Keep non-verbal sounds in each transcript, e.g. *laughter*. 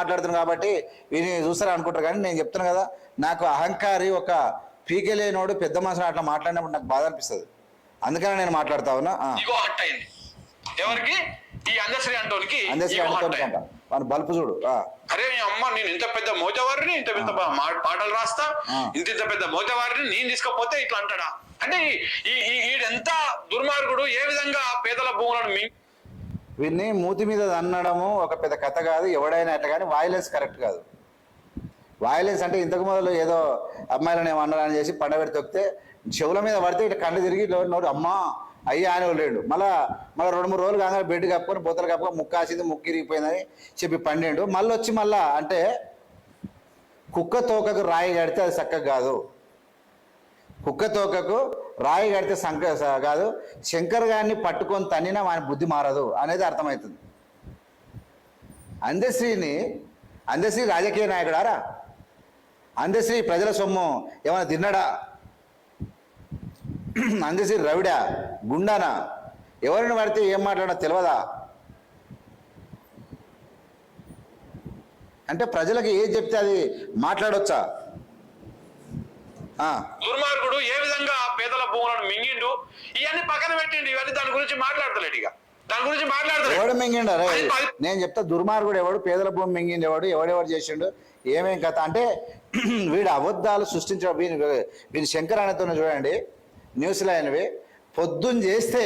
మాట్లాడుతున్నాను కాబట్టి వీని చూస్తారు అనుకుంటారు కానీ నేను చెప్తున్నా కదా నాకు అహంకారి ఒక పీకే లేనోడు పెద్ద మనుషులు అట్లా మాట్లాడినప్పుడు నాకు బాధ అనిపిస్తుంది. అందుకనే నేను మాట్లాడుతా ఉన్నా. ఎవరికి? ఈ అందశ్రీ అంటోనికి బల్పు చూడు. అరే అమ్మ నేను ఇంత పెద్ద మోతవారిని ఇంత పెద్ద పాటలు రాస్తా. ఇంత ఇంత పెద్ద మోతవారిని నేను తీసుకపోతే ఇట్లా అంటాడా? అంటే ఈ ఈ- ఈడెంత దుర్మార్గుడు ఏ విధంగా పేదల భూములను మీ విన్ని మూతి మీద అన్నడము ఒక పెద్ద కథ కాదు ఎవడైనా అట్లా కానీ వాయిలెన్స్ కరెక్ట్ కాదు. వాయిలెన్స్ అంటే ఇంతకు మొదలు ఏదో అమ్మాయిలను ఏమన్నారని చేసి పండబెడి తొక్కితే చెవుల మీద పడితే ఇట్లా కళ్ళు తిరిగి నోరు అమ్మా అయ్యా అని లేడు. మళ్ళా మళ్ళీ రెండు మూడు రోజులు కాగానే బెడ్ కప్పుకొని బొత్తలు కప్పుకొని ముక్కాసింది ముక్కు ఇరిగిపోయిందని చెప్పి పండిండు. మళ్ళీ వచ్చి మళ్ళా అంటే కుక్క తోకకు రాయి కడితే అది చక్కగా కాదు. కుక్క తోకకు రాయి కడితే సంక కాదు శంకర్ గారిని పట్టుకొని తన్నినా వాని బుద్ధి మారదు అనేది అర్థమవుతుంది. అందశ్రీని అందశ్రీ రాజకీయ నాయకుడారా? అందశ్రీ ప్రజల సొమ్ము ఏమైనా తిన్నాడా? అందశ్రీ రవిడా గుండానా? ఎవరిని పడితే ఏం మాట్లాడో తెలియదా అంటే ప్రజలకు ఏది చెప్తే అది మాట్లాడొచ్చా? దుర్మార్గుడు ఏ విధంగా పేదల భూములను మింగిండు? ఇవన్నీ పక్కన పెట్టిండు ఇవన్నీ దాని గురించి మాట్లాడతలేడు ఇక. దాని గురించి ఎవడు మాట్లాడతలేడు మింగిండు నేను చెప్తా దుర్మార్గుడు ఎవడు పేదల భూమి మింగిండు ఎవడు ఎవడెవడు చేసిండు ఏమేం కథ? అంటే *clears throat* వీడు అబద్ధాలు సృష్టించడం వీని వీని శంకర్ అనేతో చూడండి న్యూస్లో అయినవి పొద్దున్న చేస్తే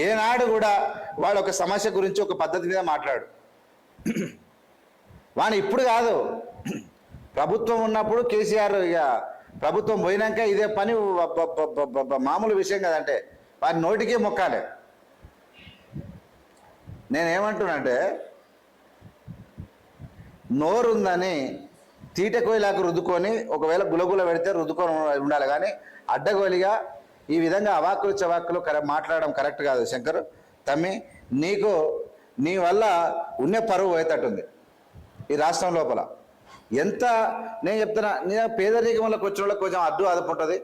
ఏనాడు కూడా వాడు ఒక సమస్య గురించి ఒక పద్ధతి మీద మాట్లాడు. *clears throat* వాని ఇప్పుడు కాదు. *clears throat* ప్రభుత్వం ఉన్నప్పుడు కేసీఆర్ ఇక ప్రభుత్వం పోయినాక ఇదే పని మామూలు విషయం కదంటే వారి నోటికే మొక్కాలి. నేనేమంటున్నానంటే నోరుందని తీట కోయిలాకు రుద్దుకొని ఒకవేళ గులగుల పెడితే రుద్దుకొని ఉండాలి. కానీ అడ్డగోలిగా ఈ విధంగా అవాక్కులు చవాకులు కర మాట్లాడడం కరెక్ట్ కాదు శంకర్. తమ్మి నీకు నీ వల్ల ఉన్న పరువు పోయేటట్టుంది ఈ రాష్ట్రం లోపల. ఎంత నేను చెప్తున్నా నేను పేదరికంలోకి వచ్చిన వాళ్ళకి కొంచెం అడ్డు అదుపు ఉంటుంది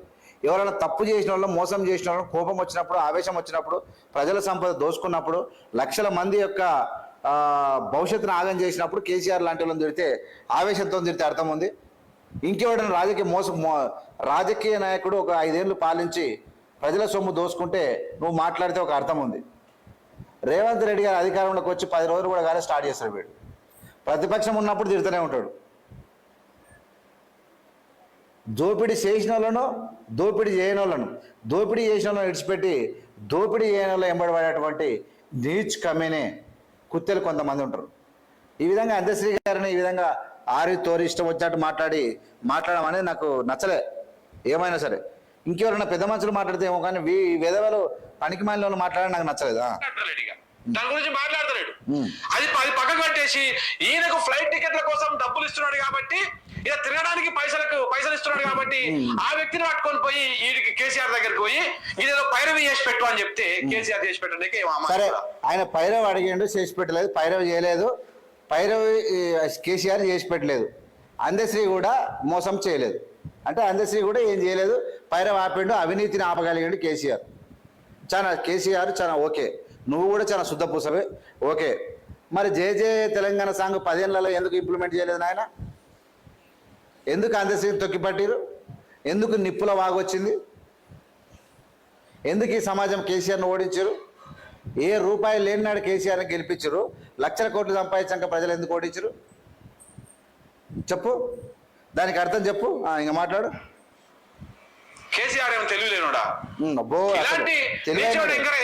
ఎవరైనా తప్పు చేసిన వాళ్ళు మోసం చేసిన వాళ్ళు కోపం వచ్చినప్పుడు ఆవేశం వచ్చినప్పుడు ప్రజల సంపద దోసుకున్నప్పుడు లక్షల మంది యొక్క భవిష్యత్తును ఆగం చేసినప్పుడు కేసీఆర్ లాంటి వాళ్ళని తిడితే ఆవేశంతో తిడితే అర్థం ఉంది. ఇంకెవడైనా రాజకీయ మోసం రాజకీయ నాయకుడు ఒక ఐదేళ్ళు పాలించి ప్రజల సొమ్ము దోసుకుంటే నువ్వు మాట్లాడితే ఒక అర్థం ఉంది. రేవంత్ రెడ్డి గారు అధికారంలోకి వచ్చి పది రోజులు కూడా కానీ స్టార్ట్ చేస్తాడు వీడు. ప్రతిపక్షం ఉన్నప్పుడు తిడుతూనే ఉంటాడు. దోపిడీ చేసిన వాళ్ళను దోపిడీ చేయని వాళ్ళను దోపిడీ చేసిన వాళ్ళని విడిచిపెట్టి దోపిడీ చేయని వాళ్ళు ఎంబడబడేటువంటి నీచ్ కమ్మీనే కుత్తెలు కొంతమంది ఉంటారు. ఈ విధంగా అందశ్రీ గారిని ఈ విధంగా ఆరి తోరి ఇష్టం వచ్చినట్టు మాట్లాడి మాట్లాడడం అనేది నాకు నచ్చలే. ఏమైనా సరే. ఇంకెవరైనా పెద్ద మనుషులు మాట్లాడితే ఏమో కానీ వీ వెదవలు పనికి మాలిన వాళ్ళు మాట్లాడడం నాకు నచ్చలేదు. దాని గురించి మాట్లాడతలేడు. అది అది పక్కకు పెట్టేసి ఈయనకు ఫ్లైట్ టికెట్ల కోసం డబ్బులు ఇస్తున్నాడు కాబట్టి ఇక తిరగడానికి పైసలకు పైసలు ఇస్తున్నాడు కాబట్టి ఆ వ్యక్తిని పట్టుకొని పోయి వీడికి కేసీఆర్ దగ్గరికి పోయి ఇదేదో పైరవి చేసి పెట్టు అని చెప్తే కేసీఆర్ చేసి పెట్టడానికి సరే. ఆయన పైరవ్ అడిగిండు చేసి పెట్టలేదు పైరవ్ చేయలేదు. పైరవ్ కేసీఆర్ చేసి పెట్టలేదు. అందశ్రీ కూడా మోసం చేయలేదు. అంటే అందశ్రీ కూడా ఏం చేయలేదు. పైరవ్ ఆపిండు అవినీతిని ఆపగలిగాడు కేసీఆర్. చాలా కేసీఆర్ చాలా ఓకే. నువ్వు కూడా చాలా శుద్ధ పూసవే. ఓకే. మరి జే జే తెలంగాణ సాంగ్ పదేళ్ళలో ఎందుకు ఇంప్లిమెంట్ చేయలేదు నాయన? ఎందుకు అందశ్రీని తొక్కిపట్టిరు? ఎందుకు నిప్పుల వాగొచ్చింది? ఎందుకు ఈ సమాజం కేసీఆర్ను ఓడించారు? ఏ రూపాయి లేనినాడు కేసీఆర్ని గెలిపించరు? లక్షల కోట్లు సంపాదించాక ప్రజలు ఎందుకు ఓడించరు? చెప్పు. దానికి అర్థం చెప్పు. ఇంకా మాట్లాడు. కేసీఆర్ ఏమో తెలియలేనుడా ఇలాంటి.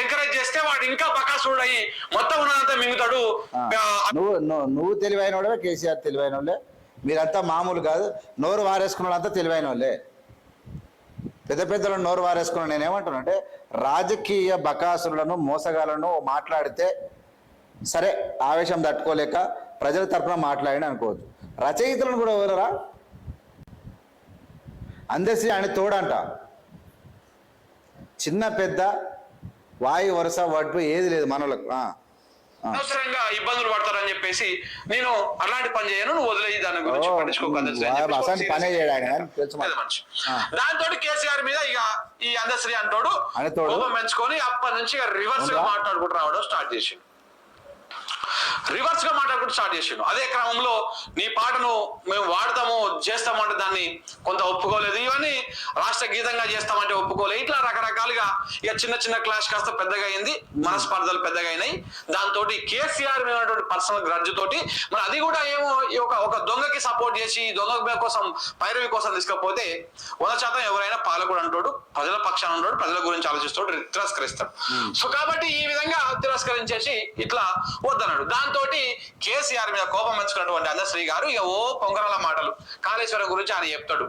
ఎంకరేజ్ చేస్తే వాడు ఇంకా బకాసుడు అయ్యి మొత్తం ఉన్నదంతా మింగుతాడు. నువ్వు నువ్వు- తెలివైన కేసీఆర్ తెలివైన వాళ్ళే మీరంతా మామూలు కాదు. నోరు వారేసుకున్న వాళ్ళంతా తెలివైన వాళ్ళే పెద్ద పెద్దలను నోరు వారేసుకున్న నేను ఏమంటున్నా అంటే రాజకీయ బకాసులను మోసగాలను మాట్లాడితే సరే ఆవేశం తట్టుకోలేక ప్రజల తరపున మాట్లాడిన అనుకోవచ్చు రచయితలను కూడా ఎవరరా? అందసి ఆయన తోడంట. చిన్న పెద్ద వాయు వరుస వడ్డు ఏది లేదు మనలకు అనవసరంగా ఇబ్బందులు పడతారని చెప్పేసి నేను అలాంటి పని చేయను నువ్వు వదిలేయి దాని గురించి ఓ, పట్టించుకోకు అందశ్రీ అని వా- చెప్పేసి అసలు పనే చేయడు ఆయన కానీ తెలుసు పెద్ద మాకు. మనిషి ఆ. దాంతో కేసీఆర్ మీద ఇక ఈ అందశ్రీ అంటోడు. కోపం పెంచుకొని అప్పటి నుంచి రివర్స్గా? మాట్లాడుకుంటూ రావడం స్టార్ట్ చేసిండు రివర్స్గా మాట్లాడుకుంటూ స్టార్ట్ చేసిండు. అదే క్రమంలో నీ పాటను మేము వాడతాము చేస్తాము అంటే దాన్ని కొంత ఒప్పుకోలేదు. ఇవన్నీ రాష్ట్ర గీతంగా చేస్తామంటే ఒప్పుకోలేదు ఇట్లా రకరకాలుగా ఇక చిన్న చిన్న క్లాష్ కాస్త పెద్దగా అయింది. మనస్పర్ధలు పెద్దగా అయినాయి. దాంతో కేసీఆర్ మీద పర్సనల్ గ్రడ్జ్ తోటి మరి అది కూడా ఏమో ఈ ఒక ఒక దొంగకి సపోర్ట్ చేసి దొంగ కోసం పైరవి కోసం తీసుకపోతే వంద శాతం ఎవరైనా పాలకుడు అంటాడు ప్రజల పక్షాన ఉంటాడు ప్రజల గురించి ఆలోచిస్తాడు తిరస్కరిస్తాడు. సో కాబట్టి ఈ విధంగా తిరస్కరించేసి ఇట్లా వద్దన్నాడు. దాంతో కేసీఆర్ మీద కోపం పెంచుకున్నటువంటి అందశ్రీ గారు ఇక ఓ పొంగరాల మాటలు. కాళేశ్వరం గురించి ఆయన చెప్తాడు.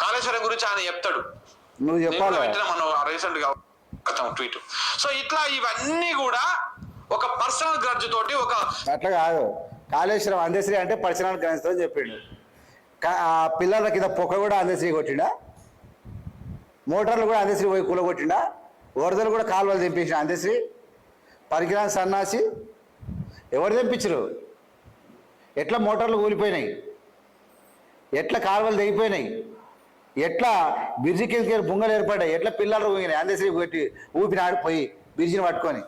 కాళేశ్వరం గురించి ఆయన చెప్తాడు. నువ్వు చెప్పాలి? వింటున్నా మనం రీసెంట్గా ట్వీట్. సో ఇట్లా ఇవన్నీ కూడా ఒక పర్సనల్ గ్రడ్జ్ తోటి ఒక అట్లా కాదు. కాళేశ్వరం అందశ్రీ అంటే పరిసరానికి గ్రహిస్తా చెప్పిండు. కా- ఆ పిల్లల కింద పొక్క కూడా అందశ్రీ కొట్టిండా? మోటార్లు కూడా అందశ్రీ పోయి కూలగొట్టిండా? వరదలు కూడా కాలువలు తెంపించిన అందశ్రీ పరికరాన్ని సన్నాసి ఎవరు తెప్పించరు ఎట్లా మోటార్లు కూలిపోయినాయి? ఎట్లా కాలువలు తెగిపోయినాయి? ఎట్లా బిర్జి కిందకి బుంగలు ఏర్పడ్డాయి? ఎట్లా పిల్లలు ఊగినాయి? అందరిశ్రీ పెట్టి ఊపిన ఆడిపోయి బిర్జిని పట్టుకొని.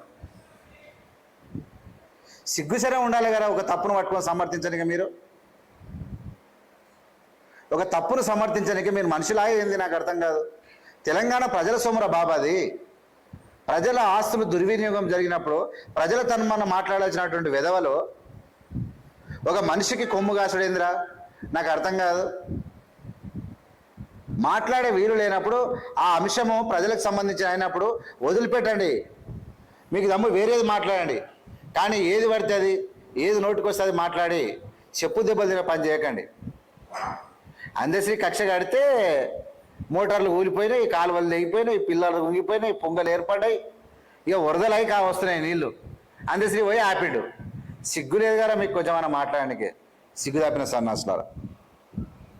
సిగ్గుసరే ఉండాలి కదా ఒక తప్పును పట్టుకొని సమర్థించడానికి మీరు? ఒక తప్పును సమర్థించడానికి మీరు మనుషులాగే ఏంది? నాకు అర్థం కాదు. తెలంగాణ ప్రజల సోమర బాబాది ప్రజల ఆస్తులు దుర్వినియోగం జరిగినప్పుడు ప్రజల తను మాట్లాడాల్సినటువంటి విధవలు ఒక మనిషికి కొమ్ము కాసుడేందిరా? నాకు అర్థం కాదు. మాట్లాడే వీలు లేనప్పుడు ఆ అంశము ప్రజలకు సంబంధించి అయినప్పుడు వదిలిపెట్టండి. మీకు దమ్ము వేరేది మాట్లాడండి. కానీ ఏది పడితే అది ఏది నోటికి వస్తే అది మాట్లాడి చెప్పు దెబ్బలు తినే పని చేయకండి. అందశ్రీ కక్ష కడితే మోటార్లు ఊలిపోయినాయి కాలువలు తెగిపోయినాయి పిల్లలు ఉంగిపోయినాయి పొంగలు ఏర్పడ్డాయి. ఇక వరదలై కా వస్తున్నాయి నీళ్ళు. అందశ్రీ పోయి ఆపిడు. సిగ్గు లేదు కదా మీకు కొంచెం మనం మాట్లాడడానికి. సిగ్గు తప్పిన సన్నాసులారా.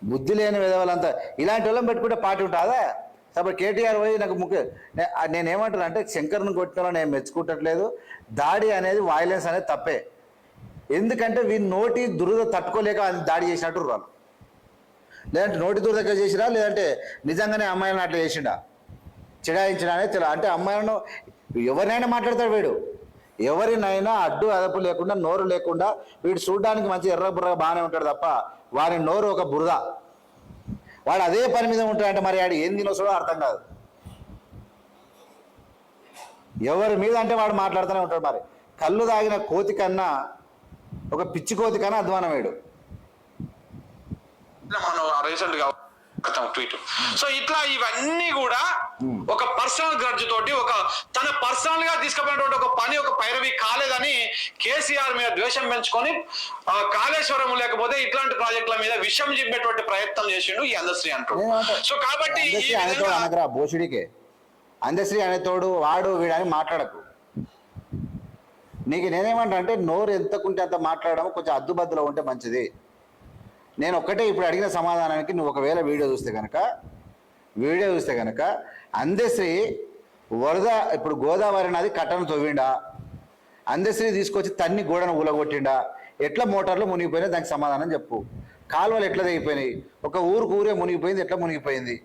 బుద్ధి లేని విధవాళ్ళంతా ఇలాంటి వాళ్ళని పెట్టుకుంటే పార్టీ ఉంటుందా? కాబట్టి కేటీఆర్ పోయి నాకు ముఖ్య నే- నేనేమంటాను అంటే శంకర్ను కొట్టిన నేను మెచ్చుకుంటట్లేదు. దాడి అనేది వాయిలెన్స్ అనేది తప్పే. ఎందుకంటే వీని నోటి దురద తట్టుకోలేక దాడి చేసినట్టు వాళ్ళు. లేదంటే నోటి దురదగా చేసిరా? లేదంటే నిజంగానే అమ్మాయిలను అట్లా చేసిండా? చిడాయించినా అనేది తెలియదు అంటే అమ్మాయిలను ఎవరినైనా మాట్లాడతాడు వీడు. ఎవరినైనా అడ్డు అదపు లేకుండా నోరు లేకుండా వీడు చూడడానికి మంచి ఎర్ర బుర్ర బాగానే ఉంటాడు తప్ప వారి నోరు ఒక బురద. వాడు అదే పని మీద ఉంటాడంటే మరి ఆడు ఏం తినొస్తాడో అర్థం కాదు. ఎవరి మీద అంటే వాడు మాట్లాడుతూనే ఉంటాడు మరి. కళ్ళు తాగిన కోతి కన్నా ఒక పిచ్చి కోతి కన్నా అధ్వానం వేడు. మనం రీసెంట్గా ట్వీట్. సో ఇట్లా ఇవన్నీ కూడా ఒక పర్సనల్ గ్రడ్జ్ తోటి ఒక తన పర్సనల్గా తీసుకుపోయినటువంటి ఒక పని ఒక పైరవి కాలేదని కేసీఆర్ మీద ద్వేషం పెంచుకొని కాళేశ్వరం లేకపోతే ఇట్లాంటి ప్రాజెక్టుల మీద విషం చెప్పేటువంటి ప్రయత్నం చేసిండు ఈ అందశ్రీ ఏమంటావు? సో కాబట్టి అందశ్రీ భోషుడికే. అందశ్రీ అనేతోడు వాడు వీడని మాట్లాడకు. నీకు నేనేమంటా అంటే నోరు ఎంతకుంటే అంత మాట్లాడడం కొంచెం అద్దుబద్దులో ఉంటే మంచిది. నేను ఒక్కటే ఇప్పుడు అడిగిన సమాధానానికి నువ్వు ఒకవేళ వీడియో చూస్తే కనుక వీడియో చూస్తే కనుక అందశ్రీ వరద ఇప్పుడు గోదావరి నది కట్టను తవ్విండా? అందశ్రీ తీసుకొచ్చి తన్ని గోడను ఊలగొట్టిండా? ఎట్లా మోటార్లు మునిగిపోయినాయి దానికి సమాధానం చెప్పు. కాలువలు ఎట్లా తెగిపోయినాయి? ఒక ఊరికి ఊరే మునిగిపోయింది ఎట్లా మునిగిపోయింది?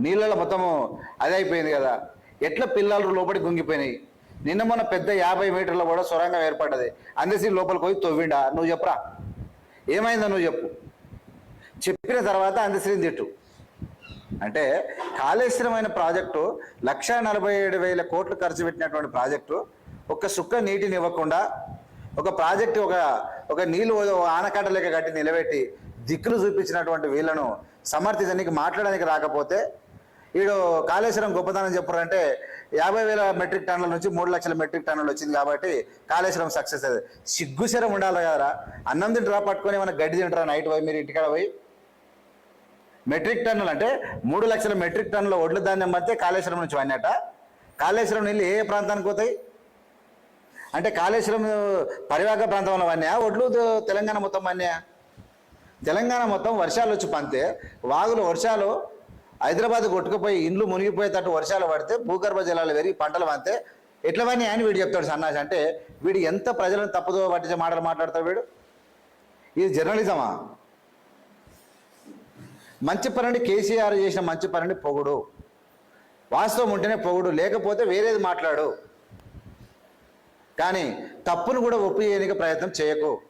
నీళ్ళలో మొత్తము అదే అయిపోయింది కదా. ఎట్లా పిల్లలు లోపలి గుంగిపోయినాయి? నిన్న మొన్న పెద్ద యాభై మీటర్ల కూడా సొరంగం ఏర్పడ్డది. అందశ్రీ లోపలికి పోయి తవ్విండా? నువ్వు చెప్పరా? ఏమైందో నువ్వు చెప్పు. చెప్పిన తర్వాత అందశ్రీని తిట్టు. అంటే కాళేశ్వరమైన ప్రాజెక్టు లక్ష నలభై ఏడు వేల కోట్లు ఖర్చు పెట్టినటువంటి ప్రాజెక్టు ఒక్క సుక్క నీటిని ఇవ్వకుండా ఒక ప్రాజెక్టు ఒక ఒక నీళ్ళు ఆనకట్ట లెక్క కట్టి నిలబెట్టి దిక్కులు చూపించినటువంటి వీళ్ళను సమర్థించడానికి మాట్లాడడానికి రాకపోతే వీడు కాళేశ్వరం గొప్పదనం చెప్పారంటే యాభై వేల మెట్రిక్ టన్నుల నుంచి మూడు లక్షల మెట్రిక్ టన్నులు వచ్చింది కాబట్టి కాళేశ్వరం సక్సెస్ అది. సిగ్గుశరం ఉండాలి కదరా. అన్నం తింటరా పట్టుకొని ఏమైనా గడ్డి తింటారా నైట్ పోయి మీరు ఇంటికాడ పోయి? మెట్రిక్ టన్నులు అంటే మూడు లక్షల మెట్రిక్ టన్నుల ఒడ్ల ధాన్యం మధ్య కాళేశ్వరం నుంచి వన్నట కాళేశ్వరం నీళ్ళు ఏ ప్రాంతానికి పోతాయి? అంటే కాళేశ్వరం పరివాహక ప్రాంతంలో వన్నాయా ఒడ్లు తెలంగాణ మొత్తం వన్నాయా తెలంగాణ మొత్తం వర్షాలు వచ్చి పంతే. వాగులు వర్షాలు హైదరాబాద్ కొట్టుకుపోయి ఇండ్లు మునిగిపోయేటట్టు వర్షాలు పడితే భూగర్భ జలాలు పెరిగి పంటలు అంతే ఎట్లా పని ఆయన వీడు చెప్తాడు సన్నాసి. అంటే వీడు ఎంత ప్రజలను తప్పుదో పట్టించే మాటలు మాట్లాడతాడు వీడు? ఇది జర్నలిజమా? మంచి పనిని కేసీఆర్ చేసిన మంచి పనిని పొగుడు. వాస్తవం ఉంటేనే పొగుడు లేకపోతే వేరేది మాట్లాడు. కానీ తప్పును కూడా ఒప్పియడానికి ప్రయత్నం చేయకు.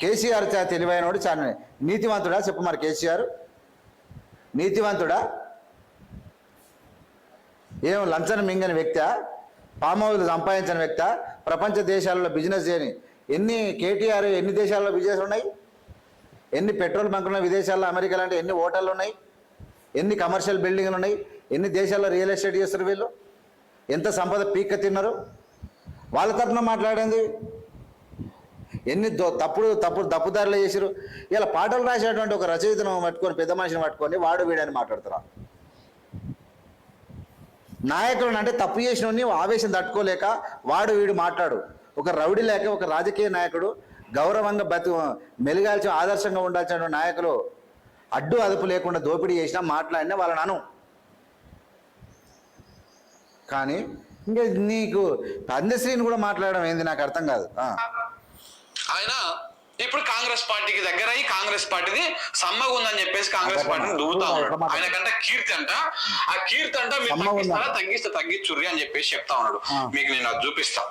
కేసీఆర్ చాలా తెలివైనవాడు చాలా. నీతివంతుడా చెప్పు మరి కేసీఆర్. నీతివంతుడా ఏం లంచనం మింగని వ్యక్తి? పామౌలు సంపాదించిన వ్యక్త? ప్రపంచ దేశాలలో బిజినెస్ చేయని. ఎన్ని కేటీఆర్ ఎన్ని దేశాల్లో బిజినెస్ ఉన్నాయి? ఎన్ని పెట్రోల్ బంకులు విదేశాల్లో? అమెరికా లాంటి ఎన్ని హోటళ్ళు ఉన్నాయి? ఎన్ని కమర్షియల్ బిల్డింగ్లు ఉన్నాయి? ఎన్ని దేశాల్లో రియల్ ఎస్టేట్ చేస్తారు వీళ్ళు? ఎంత సంపద పీక్క తిన్నారు? వాళ్ళ తరఫున మాట్లాడింది ఎన్ని దో- తప్పుడు తప్పుడు తప్పుదారులు చేసారు ఇలా పాటలు రాసినటువంటి ఒక రచయితను పట్టుకొని పెద్ద మనిషిని పట్టుకొని వాడు వీడని మాట్లాడుతున్నా నాయకులను అంటే తప్పు చేసిన ఆవేశం తట్టుకోలేక వాడు వీడు మాట్లాడు. ఒక రౌడీ లేక ఒక రాజకీయ నాయకుడు గౌరవంగా బతు మెలిగాల్సి ఆదర్శంగా ఉండాల్సిన నాయకులు అడ్డు అదుపు లేకుండా దోపిడీ చేసినా మాట్లాడినా వాళ్ళని అను కానీ ఇంకా నీకు అందశ్రీని కూడా మాట్లాడడం ఏంది నాకు అర్థం కాదు. ఆయన ఇప్పుడు కాంగ్రెస్ పార్టీకి దగ్గర అయ్యి కాంగ్రెస్ పార్టీది సమ్మగా ఉందని చెప్పేసి కాంగ్రెస్ పార్టీని దువ్వుతా ఉన్నాడు. ఆయన కంట కీర్తి అంట. ఆ కీర్తి అంట మీరు? తగ్గిస్తారా తగ్గిస్తే తగ్గించుర్రి అని చెప్పేసి చెప్తా ఉన్నాడు. మీకు నేను అది చూపిస్తా?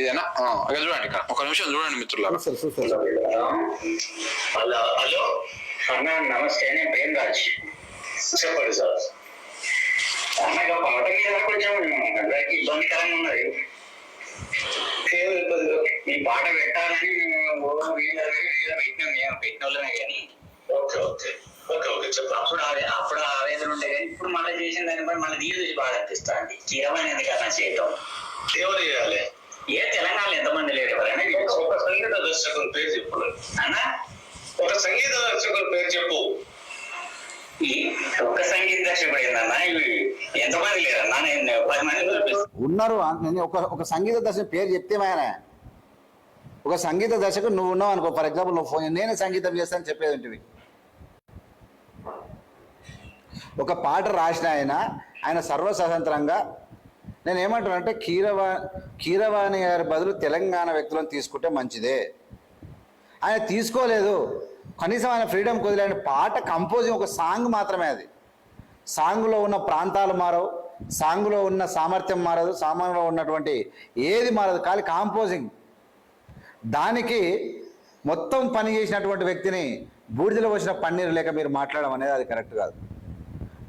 ఇదేనా? చూడండి ఇక్కడ. ఒక నిమిషం చూడండి మిత్రులారా. చూస్తారు. Hello hello. అన్న నమస్తే. నేను ప్రేమ్ రాజ్ చెప్పండి సార్. అన్నగా పాట మీద కొంచెం? అందరికి ఇబ్బందికరంగా ఉన్నది. ఏం ఇబ్బంది ఈ పాట పెట్టాలని మేము ఓ వీళ్ళ వీళ్ళ పెట్టినాం మేము పెట్టిన వాళ్ళమే కానీ ఓకే ఓకే ఓకే ఓకే చెప్పండి అప్పుడు ఆవే- అప్పుడు ఆవేదన ఉండే కానీ ఇప్పుడు మళ్ళీ చేసిన దాన్ని బట్టి మళ్ళీ నీళ్ళు చూసి బాధ అనిపిస్తా అండి కీరమైన ఎందుకన్నా చేయటం ఎవరు చేయాలి ఏ తెలంగాణలో ఎంతమంది లేరు ఎవరైనా ఒక సంగీత దర్శకుల పేరు చెప్పు అన్నా ఒక సంగీత దర్శకుల పేరు చెప్పు ఈ ఒక్క సంగీత దర్శకుడు ఏందన్నా ఇవి ఎంతమంది లేరన్నా నేను పది మంది ఉన్నారు నేను ఒక ఒక సంగీత దర్శకుడు పేరు చెప్తే ఆయన ఒక సంగీత దర్శకుడు నువ్వు ఉన్నావు అనుకో. ఫర్ ఎగ్జాంపుల్ నువ్వు ఫోన్ నేనే సంగీతం చేస్తాను చెప్పేది ఉంటుంది ఒక పాట రాసిన ఆయన ఆయన సర్వస్వతంత్రంగా నేను ఏమంటానంటే కీరవా కీరవాణి గారి బదులు తెలంగాణ వ్యక్తులను తీసుకుంటే మంచిదే. ఆయన తీసుకోలేదు. కనీసం ఆయన ఫ్రీడమ్ కుదిలేని పాట కంపోజింగ్ ఒక సాంగ్ మాత్రమే అది. సాంగ్లో ఉన్న ప్రాంతాలు మారవు సాంగ్లో ఉన్న సామర్థ్యం మారదు సామాన్లో ఉన్నటువంటి ఏది మారదు కానీ కాంపోజింగ్ దానికి మొత్తం పని చేసినటువంటి వ్యక్తిని బూడిదలో వచ్చిన పన్నీరు లేక మీరు మాట్లాడడం అనేది అది కరెక్ట్ కాదు.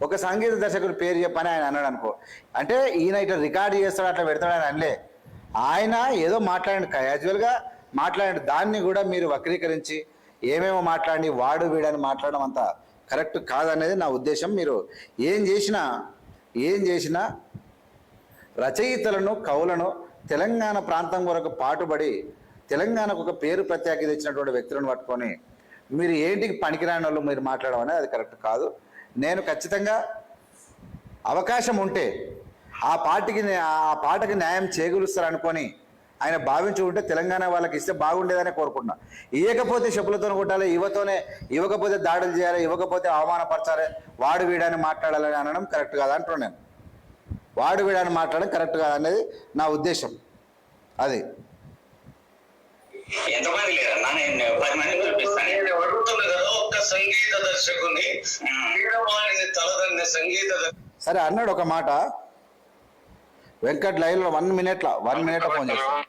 ఒక సంగీత దర్శకుడు పేరు చెప్పని ఆయన అన్నాడు అనుకో. అంటే ఈయన ఇట్లా రికార్డు చేస్తాడు అట్లా పెడతాడు ఆయన అనలే. ఆయన ఏదో మాట్లాడండి క్యాజువల్గా మాట్లాడండి. దాన్ని కూడా మీరు వక్రీకరించి ఏమేమో మాట్లాడి వాడు వీడని మాట్లాడడం అంత కరెక్ట్ కాదనేది నా ఉద్దేశం. మీరు ఏం చేసినా ఏం చేసినా రచయితలను కవులను తెలంగాణ ప్రాంతం కొరకు పాటుబడి తెలంగాణకు ఒక పేరు ప్రత్యేకత ఇచ్చినటువంటి వ్యక్తులను పట్టుకొని మీరు ఏంటికి పనికిరాని వాళ్ళు మీరు మాట్లాడడం అనేది అది కరెక్ట్ కాదు. నేను ఖచ్చితంగా అవకాశం ఉంటే ఆ పార్టీకి ఆ పాటకి న్యాయం చేకూరుస్తారు అనుకొని ఆయన భావించి ఉంటే తెలంగాణ వాళ్ళకి ఇస్తే బాగుండేదనే కోరుకుంటున్నా. ఇవ్వకపోతే చెప్పులతో కొట్టాలి ఇవ్వతోనే ఇవ్వకపోతే దాడులు చేయాలి ఇవ్వకపోతే అవమానపరచాలి వాడు వీడని మాట్లాడాలని అనడం కరెక్ట్ కాదు అంటున్నాను నేను. వాడు వీడని మాట్లాడడం కరెక్ట్ కాదు అనేది నా ఉద్దేశం. అది. ఎంతమంది లేరన్నా నేను పది మంది చూపిస్తాను నేను అడుగుతున్నా కదా ఒక్క సంగీత దర్శకుని వీరవాణిని తలదన్నే సంగీత దర్శకుని సరే అన్నాడు ఒక మాట. వెంకట్ లైవ్లో వన్ మినిట్లో వన్ మినిట్లో ఫోన్ చేస్తాను